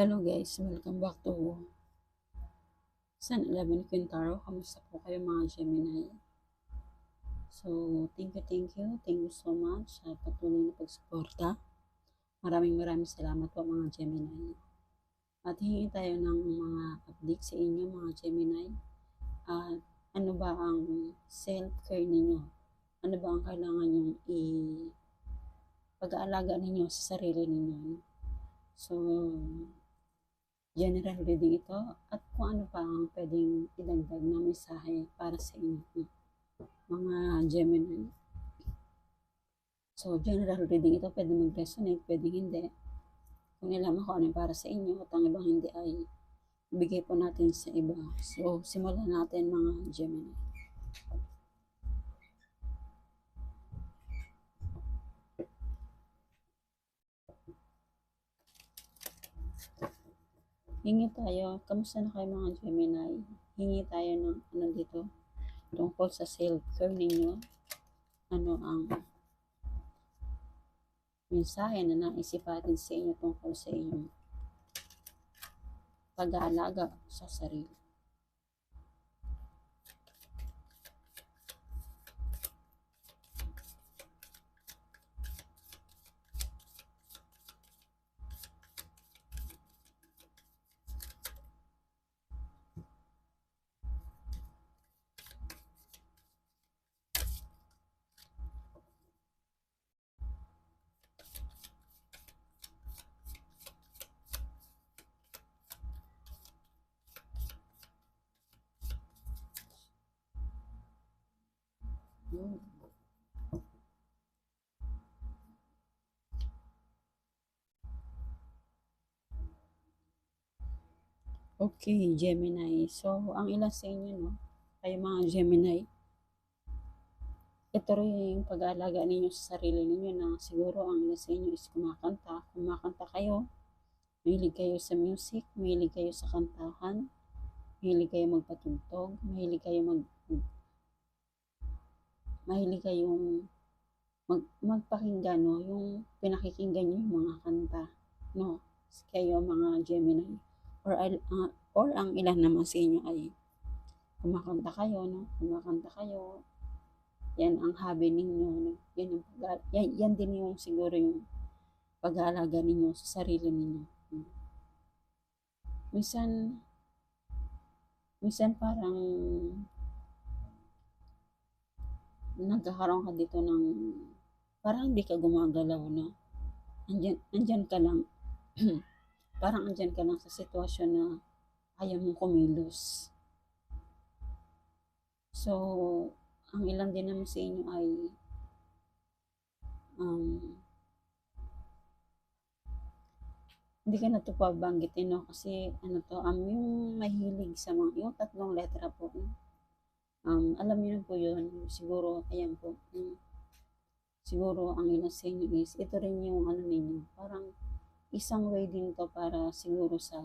Hello guys, welcome back to San 11 Quintaro. Kamusta po kayo mga Gemini? So, thank you, thank you. Thank you so much sa patuloy na pagsuporta. Maraming maraming salamat po mga Gemini. At hingi tayo ng mga update sa inyo mga Gemini. At ano ba ang self-care ninyo? Ano ba ang kailangan nyong i pag-aalaga ninyo sa sarili ninyo? So, general reading ito at kung ano pa ang pwedeng idagdag na mensahe para sa inyo mga Gemini. So, general reading ito pwede mag-resonate, pwede hindi. Kung nalaman ko ano para sa inyo at ang ibang hindi ay bigay po natin sa iba. So, simulan natin mga Gemini. Hingi tayo, kamusta na kayo mga Gemini? Hingi tayo ng ano dito, tungkol sa self-care ninyo. Ano ang mensahe na naisipatin sa inyo tungkol sa inyong pag-aalaga sa sarili. Okay, Gemini. So, ang ilan sa inyo, no? Kayo mga Gemini, ito rin yung pag-aalaga ninyo sa sarili ninyo na siguro ang ilan sa inyo is kumakanta. Kumakanta kayo, mahilig kayo sa music, mahilig kayo sa kantahan, mahilig kayo magpatugtog, mahilig kayo mag mahilig kayong mag, magpakinggan, no? Yung pinakikinggan nyo yung mga kanta, no? Kayo mga Gemini. Or, ah, or ang ilan naman sa inyo ay kumakanta kayo, no? Kumakanta kayo. Yan ang hobby ninyo, no? Yan, ang pag- yan, yan din yung siguro yung pag-aalaga ninyo sa sarili ninyo. no? Minsan, minsan parang nagkakaroon ka dito ng parang hindi ka gumagalaw, no? Andyan, andyan ka lang. parang andyan ka lang sa sitwasyon na ayaw mong kumilos. So, ang ilan din naman sa inyo ay um, hindi ka na ito pabanggitin, no? Kasi, ano to, um, yung mahilig sa mga, yung tatlong letra po? Um, alam niyo na po yun, siguro, ayan po, um, siguro ang ilan sa inyo is, ito rin yung ano ninyo, parang isang way din to para siguro sa,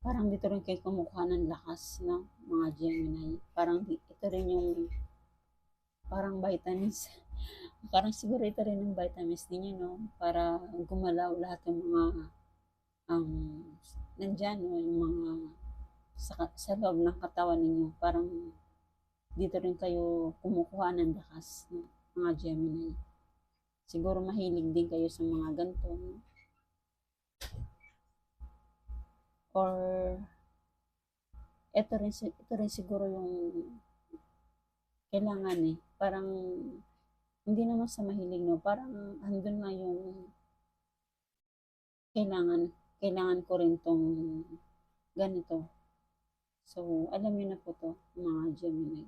parang dito rin kayo kumukuha ng lakas, no, mga Gemini, parang ito rin yung, parang vitamins, parang siguro ito rin yung vitamins ninyo, no, para gumalaw lahat yung mga, um, nandyan, no, yung mga, sa, sa loob ng katawan ninyo, parang dito rin kayo kumukuha ng lakas, no? mga Gemini. Siguro mahilig din kayo sa mga ganito. No? Or, ito rin, ito rin siguro yung kailangan eh. Parang, hindi naman sa mahilig, no? Parang, andun na yung kailangan, kailangan ko rin tong ganito. So, alam niyo na po to, mga Gemini.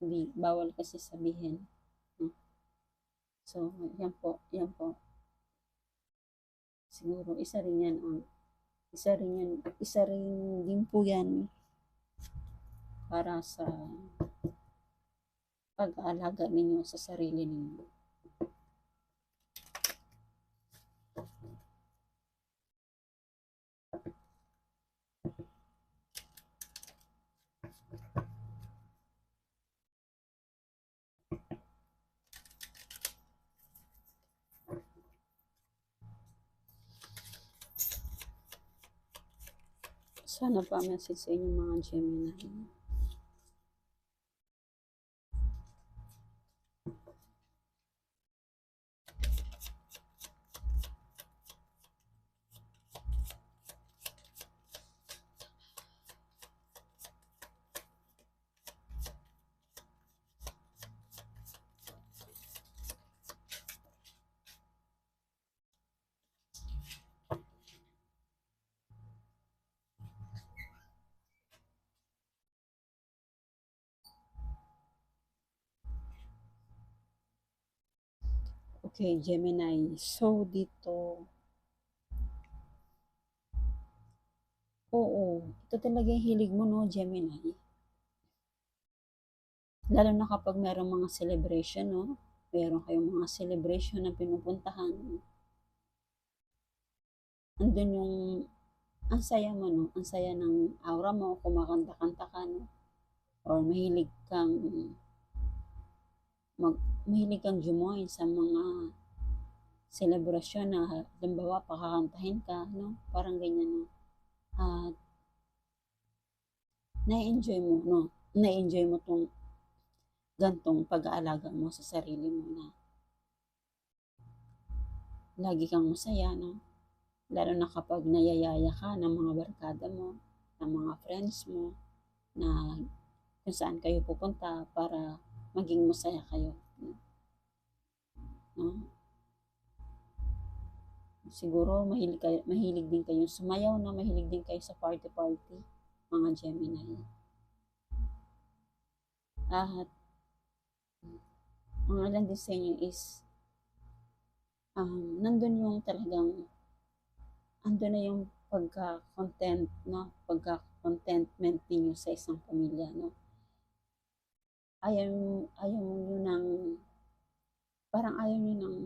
Hindi, bawal kasi sabihin. So, yan po, yan po. Siguro, isa rin yan ang, isa rin yan, isa rin din po yan para sa pag-aalaga ninyo sa sarili ninyo. Sana pa message sa inyo mga Gemini. Okay, Gemini. So, dito, oo, ito talaga yung hilig mo, no, Gemini? Lalo na kapag merong mga celebration, no? Meron kayong mga celebration na pinupuntahan. Andun yung, ang saya mo, no? Ang saya ng aura mo, kumakanta-kanta ka, no? Or mahilig kang mag, mahilig kang jumoin sa mga selebrasyon na halimbawa pakakantahin ka, no? Parang ganyan, no? At na-enjoy mo, no? Na-enjoy mo tong gantong pag-aalaga mo sa sarili mo na lagi kang masaya, no? Lalo na kapag nayayaya ka ng mga barkada mo, ng mga friends mo, na kung saan kayo pupunta para maging masaya kayo. No? Siguro mahilig, kayo, mahilig din kayo sumayaw na mahilig din kayo sa party-party, mga Gemini. At ang alam din sa inyo is um, nandun yung talagang andun na yung pagka-content, no? Pagka-contentment niyo sa isang pamilya, no? Ayaw, ayaw nyo ng, parang ayaw nyo ng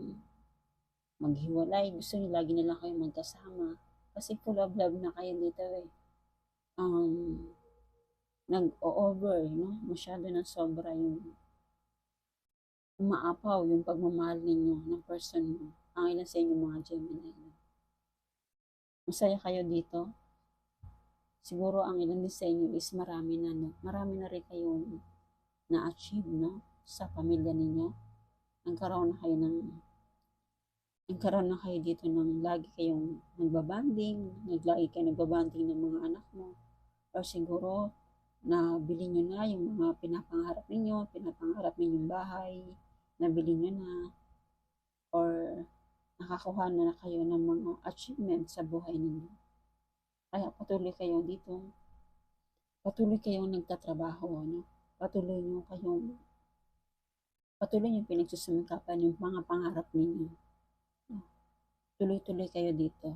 maghiwalay. Gusto nyo lagi na lang kayo magkasama. Kasi full of love na kayo dito eh. Um, nag-over, no? Masyado na sobra yung umaapaw yung pagmamahal ninyo ng person mo. Ang ilan sa inyo mga Gemini. Masaya kayo dito. Siguro ang ilan din sa inyo is marami na, no? Marami na rin kayong na-achieve, no? Sa pamilya ninyo. Nagkaroon na kayo ng nagkaroon na kayo dito ng lagi kayong nagbabanding, naglagi kayo nagbabanding ng mga anak mo. Or siguro, nabili nyo na yung mga pinapangarap ninyo, pinapangarap ninyong bahay, nabili nyo na, or nakakuha na, na kayo ng mga achievements sa buhay ninyo. Kaya patuloy kayo dito, patuloy kayong nagtatrabaho, no? Patuloy nyo kayong patuloy nyo pinagsusumikapan yung mga pangarap ninyo. Tuloy-tuloy kayo dito.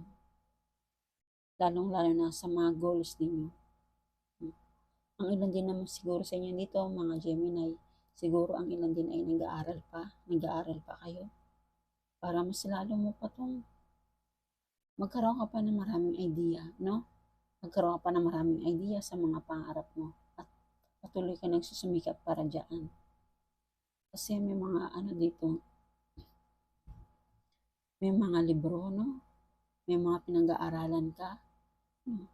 Lalong-lalo na sa mga goals ninyo. Ang ilan din naman siguro sa inyo dito, mga Gemini, siguro ang ilan din ay nag-aaral pa, nag-aaral pa kayo. Para mas lalo mo pa tong magkaroon ka pa ng maraming idea, no? Magkaroon ka pa ng maraming idea sa mga pangarap mo patuloy ka nagsusumikap para dyan. Kasi may mga ano dito, may mga libro, no? May mga pinag-aaralan ka. No?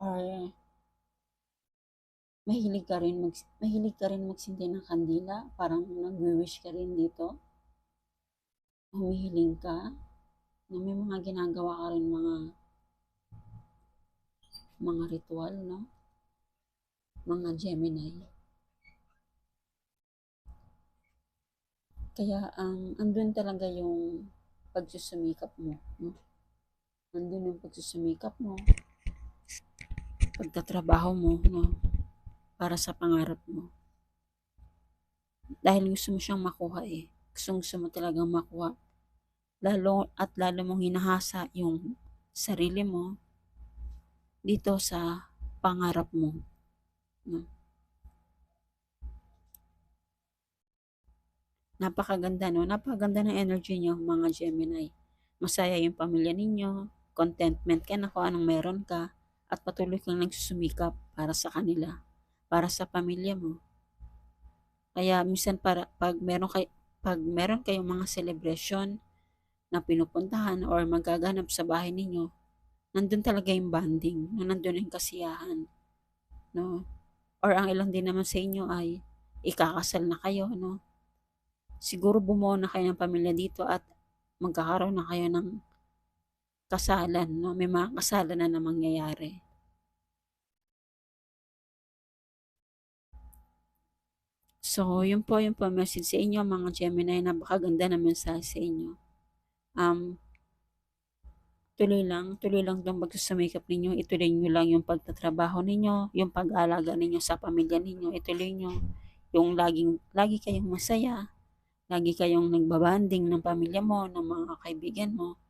Or mahilig ka rin mag mahilig ka rin magsindi ng kandila, parang nagwi-wish ka rin dito. Humihiling ka na may mga ginagawa ka rin mga mga ritual, no? Mga Gemini. Kaya ang um, andun talaga yung pagsusumikap mo. No? Nandun yung pagsusumikap mo, pagtatrabaho mo, no? para sa pangarap mo. Dahil gusto mo siyang makuha eh. Gusto, gusto mo talagang makuha. Lalo at lalo mong hinahasa yung sarili mo dito sa pangarap mo. No? Napakaganda, no? Napakaganda ng energy niyo, mga Gemini. Masaya yung pamilya ninyo, contentment ka na kung anong meron ka, at patuloy kang nagsusumikap para sa kanila, para sa pamilya mo. Kaya minsan para pag meron kay pag meron kayong mga celebration na pinupuntahan or magaganap sa bahay ninyo, nandun talaga yung bonding, no? nandun yung kasiyahan, no? Or ang ilan din naman sa inyo ay ikakasal na kayo, no? Siguro bumuo na kayo ng pamilya dito at magkakaroon na kayo ng kasalan, no? May mga kasalan na na mangyayari. So, yun po yung po message sa inyo mga Gemini, napakaganda na mensahe sa inyo. Um, tuloy lang, tuloy lang itong pagsusumikap ninyo, ituloy nyo lang yung pagtatrabaho ninyo, yung pag-aalaga ninyo sa pamilya ninyo, ituloy nyo yung laging, lagi kayong masaya, lagi kayong nagbabanding ng pamilya mo, ng mga kaibigan mo.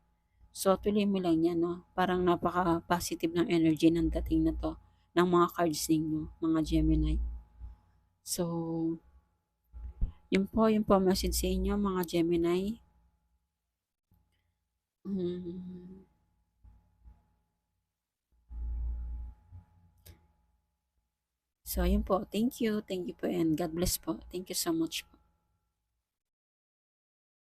So, tuloy mo lang yan, no? Parang napaka-positive ng energy ng dating na to, ng mga cards ninyo, mga Gemini. So, yun po, yun po message sa inyo, mga Gemini. Mm. So, yun po. Thank you. Thank you po and God bless po. Thank you so much po.